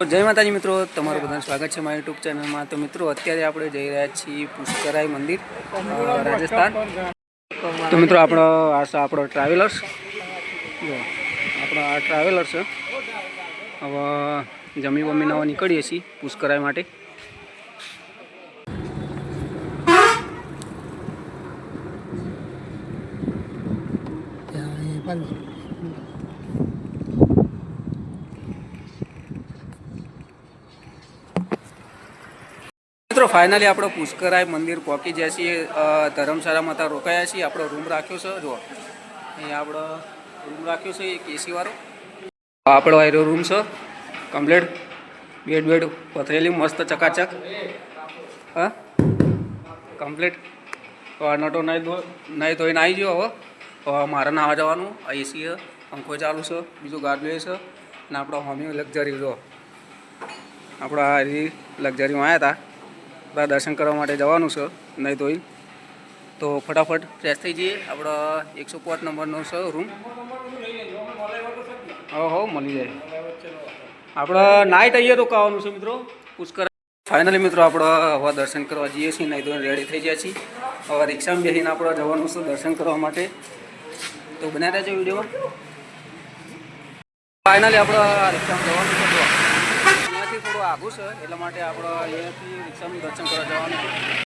જય માતાજી મિત્રો, તમારું બધાનું સ્વાગત છે મારી યુટ્યુબ ચેનલમાં. તો મિત્રો, અત્યારે આપણે જઈ રહ્યા છીએ પુષ્કરાય મંદિર રાજસ્થાન. તો મિત્રો, આપણો આ આપણો ટ્રાવેલર્સ જો, આપણો આ ટ્રાવેલર્સ હવે જમી બમીને નવા નીકળીએ છીએ પુષ્કરાય માટે. મિત્રો ફાઇનલી આપણે પુષ્કરાય મંદિર પહોંચી જાય છીએ ધર્મશાળામાં ત્યાં રોકાયા છીએ. આપણો રૂમ રાખ્યો છે. જો અહીં આપણો રૂમ રાખ્યો છે. એક એસી વાળો. આપણો આયરો રૂમ છે. કમ્પ્લેટ. બેડ બેડ, પથરેલી, મસ્ત, ચકાચક. હા? કમ્પ્લેટ. નટો નાહી નહીં નાહી ધોઈને આવી ગયો હવે. તો મારે નાવા જવાનું. એસી પંખો ચાલુ છે. બીજું ગાર્ડવે છે. અને આપણો હોમી લક્ઝરી જો આપણા આ લક્ઝરીમાં આવ્યા હતા દર્શન કરવા માટે જવાનું છે, નહીં તોય. તો ફટાફટ ફ્રેશ થઈ જઈએ. આપણો એકસો પાંચ નંબરનો છે રૂમ હો હો, મળી જાય. આપણે નાઇટ અહીંયા રોકાવાનું છે મિત્રો. પુષ્કર. ફાઇનલી મિત્રો આપણે હવે દર્શન કરવા જઈએ છીએ, નહીં તો રેડી થઈ ગયા છીએ. હવે રિક્ષામાં બેસીને આપણે જવાનું છે દર્શન કરવા માટે. તો બનાવી રહેજો વિડીયોમાં ફાઇનલી આપણે રિક્ષામાં જવાનું છે થોડું આઘું છે એટલા માટે આપણે અહીંયાથી રિક્ષાનું દર્શન કરવા જવાનું છે.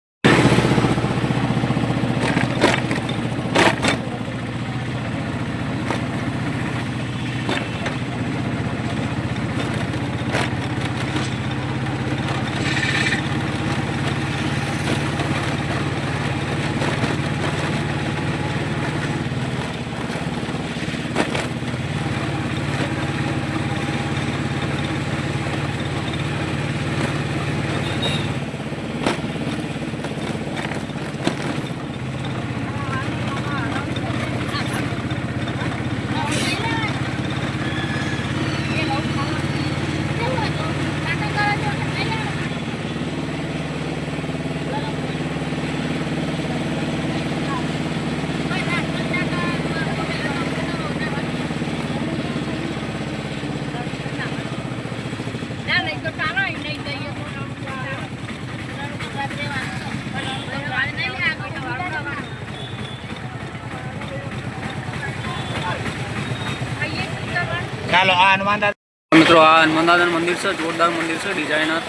ચાલો આ હનુમાન દાદા મિત્રો આ હનુમાન દાદાનું મંદિર છે જોરદાર મંદિર છે ડિઝાઇનર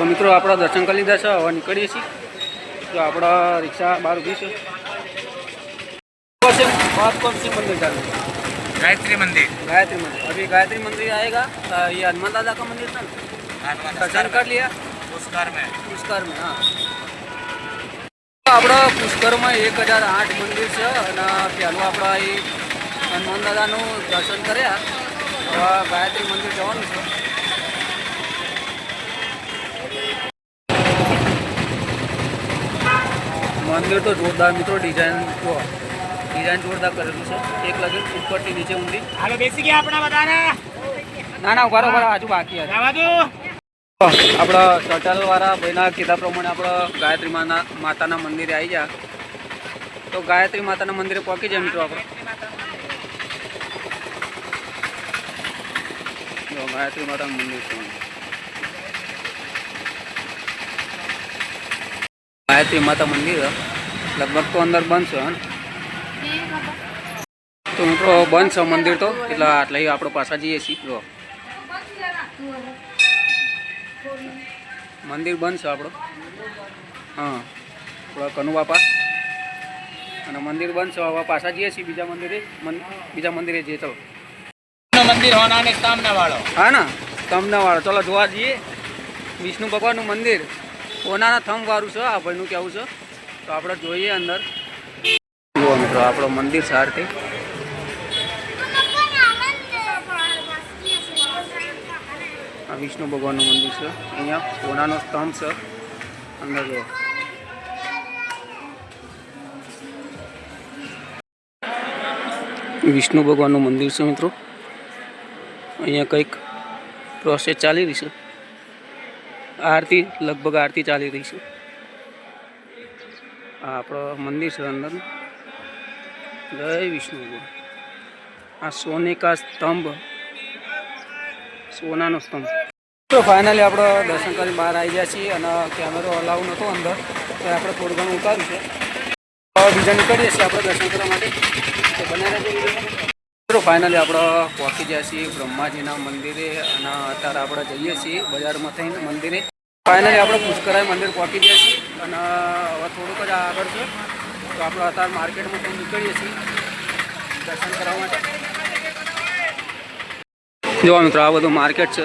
તો મિત્રો આપણા દર્શન કરી લીધા છે હવે નીકળીએ છીએ. તો આપણા રિક્ષા બહાર ઊભી છે. મંદિર ચાલુ गायत्री मंदिर गायत्री मंदिर अभी गायत्री मंदिर आएगा ये हनुमान दादा का હા. આપણા પુષ્કરમાં એક હજાર આઠ મંદિર છે અને પહેલું આપણા એ હનુમાન દાદાનું દર્શન કર્યા. ગાયત્રી મંદિર જવાનું છે. મંદિર તો જોરદાર મિત્રો ડિઝાઇન જો ડિઝાઇન જોરદાર કરેલું છે. એક લગન ઉપરથી નીચે ઊંડી. હાલો બેસી ગયા આપણા બધાને. ના ના ઊભા રહો, ઊભા હજુ બાકી આપણા ચટલ વાળા ભાઈના કીધા પ્રમાણે આપણે ગાયત્રી માના માતાના મંદિરે આવી ગયા. તો ગાયત્રી માતાના મંદિરે પહોંચી જાય મિત્રો આપણે. જો ગાયત્રી માતાનું મંદિર છે. ગાયત્રી માતા મંદિર. લગભગ તો અંદર બંધ છે હં? તો મિત્રો બંધ છે મંદિર તો. એટલે આટલે આપણે પાછા જઈએ છીએ. જો. મંદિર બંધ છે આપણો હા. થોડા કનુ બાપા. અને મંદિર બંધ છે હવે પાછા જઈએ છીએ બીજા મંદિરે. બીજા મંદિરે જઈએ ચલો. મંદિર સામને વાળો હા ને. તમને વાળો ચલો જોવા જઈએ. વિષ્ણુ ભગવાનનું મંદિર. ઓનાના થંભ વાળું છે આ ભાઈનું કેવું છે? તો આપણે જોઈએ અંદર. જુઓ મિત્રો, આપણો મંદિર સારથી. આ વિષ્ણુ ભગવાનનું મંદિર છે. અહીંયા સોનાનો સ્તંભ છે. અંદર જુઓ. વિષ્ણુ ભગવાનનું મંદિર છે મિત્રો. અહીંયા કંઈક પ્રોસેસ ચાલી રહી છે. આરતી, લગભગ આરતી ચાલી રહી છે. આપણો મંદિર છે અંદર. જય વિષ્ણુ આ સોને કા સ્તંભ, સોનાનો સ્તંભ. તો ફાઇનલી આપણે દર્શન કરી બહાર આવી ગયા છીએ અને કેમેરો અલાઉ નહોતો અંદર, તો આપણે થોડું ઘણું ઉતાર્યું છે. બીજા નીકળીએ છીએ આપણે દર્શન કરવા માટે. તો બનાવી મિત્રો ફાઇનલી આપણે પહોંચી ગયા છીએ બ્રહ્માજીના મંદિરે અને અત્યારે આપણે જઈએ છીએ બજારમાં થઈને મંદિરે. ફાઇનલી આપણે પુષ્કરાય મંદિર પહોંચી ગયા છીએ અને હવે થોડુંક જ આગળ છે. તો આપણે અત્યારે માર્કેટમાં પણ નીકળીએ છીએ દર્શન કરવા માટે. જોવા મિત્રો, આ બધું માર્કેટ છે.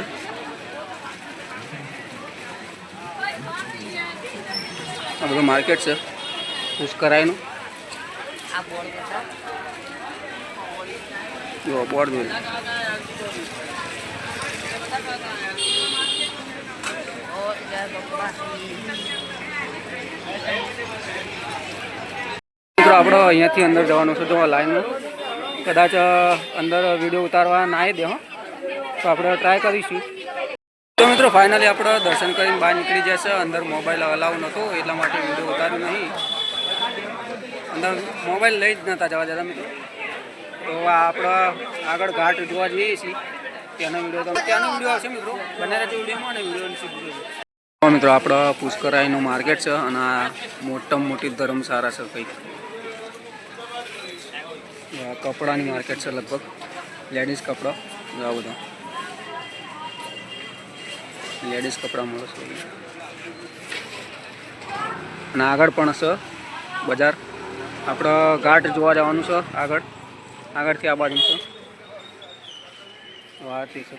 આ બધું માર્કેટ છે પુષ્કરાયનું. જો, બોર્ડ જોઈ મિત્રો અહીંયાથી અંદર જવાનું છે, જો લાઈનમાં કદાચ અંદર વીડિયો ઉતારવા ના દેહો તો આપણે ટ્રાય કરીશું. તો મિત્રો ફાઇનલી આપણે દર્શન કરીને બહાર નીકળી જશે અંદર મોબાઈલ અલાઉ નહોતો, એટલા માટે વીડિયો ઉતાર્યો નહીં. અંદર મોબાઈલ લઈ જ નહોતા જવા જતા મિત્રો. તો આપણે આગળ ઘાટ જોવા જઈએ છીએ. ત્યાંનો વીડિયો તો ત્યાંનો વીડિયો આવશે મિત્રો. બંને રહેજો વિડીયોમાં અને વિડીયોની સીધું મિત્રો આપણે પુષ્કરાઈનું માર્કેટ છે અને આ મોટામાં મોટી ધર્મશાળા છે કંઈક. કપડાની માર્કેટ છે લગભગ. લેડીઝ કપડાં. આ બધા. લેડીઝ કપડાં મળે છે. અને આગળ પણ છે બજાર. આપણે ઘાટ જોવા જવાનું છે આગળ. આગળથી આ બાજુ છે.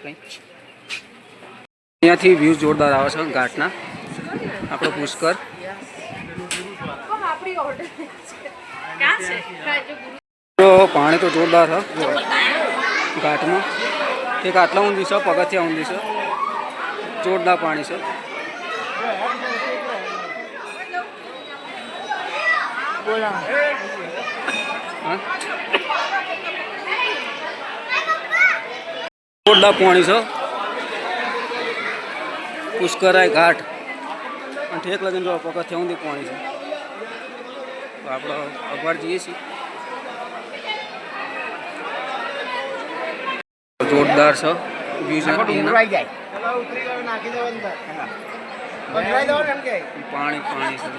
કંઈ અહીંયાથી વ્યૂઝ જોરદાર આવે છે ઘાટના. આપણો પુષ્કર. પાણી તો જોરદાર છે. ઘાટમાં. એક આટલા ઊંધી છે, પગથિયા ઊંધી છે. જોરદાર પાણી છે. હા? જોરદાર પાણી છે. પુષ્કરાય ઘાટ. અને ઠેક લગીને જો પગથિયા ઊંધી પાણી છે. તો આપણે અગવાડ જઈએ છીએ. જોરદાર છે. પાણી પાણી છે.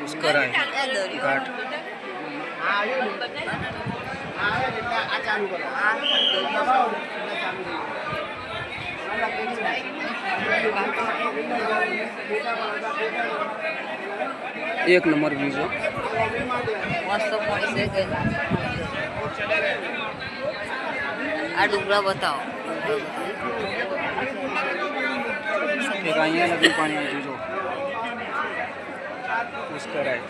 પુષ્કરાય ઘાટ. એક નંબર વ્યૂ છે. આ ડુંગળા બતાવો એક અહીંયા લગન પાણી આવી જો. પુષ્કરાય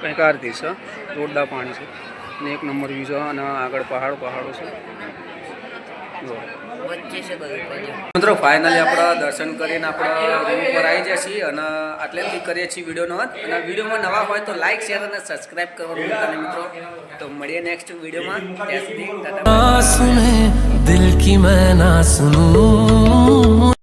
કંઈક આરતી છે જોરદાર પાણી છે. અને એક નંબર વ્યૂ છે અને આગળ પહાડો પહાડો છે. મિત્રો ફાઇનલી આપણા દર્શન કરીને આપણા રૂમ ઉપર આવી જશે અને આટલેથી કરીએ છીએ વિડીયોનો અંત. અને વિડીયોમાં નવા હોય તો લાઇક શેર અને સબસ્ક્રાઇબ કરવાનું ભૂલતા મિત્રો. તો મળીએ નેક્સ્ટ વિડીયોમાં. દિલ કી મેં ના સુનું.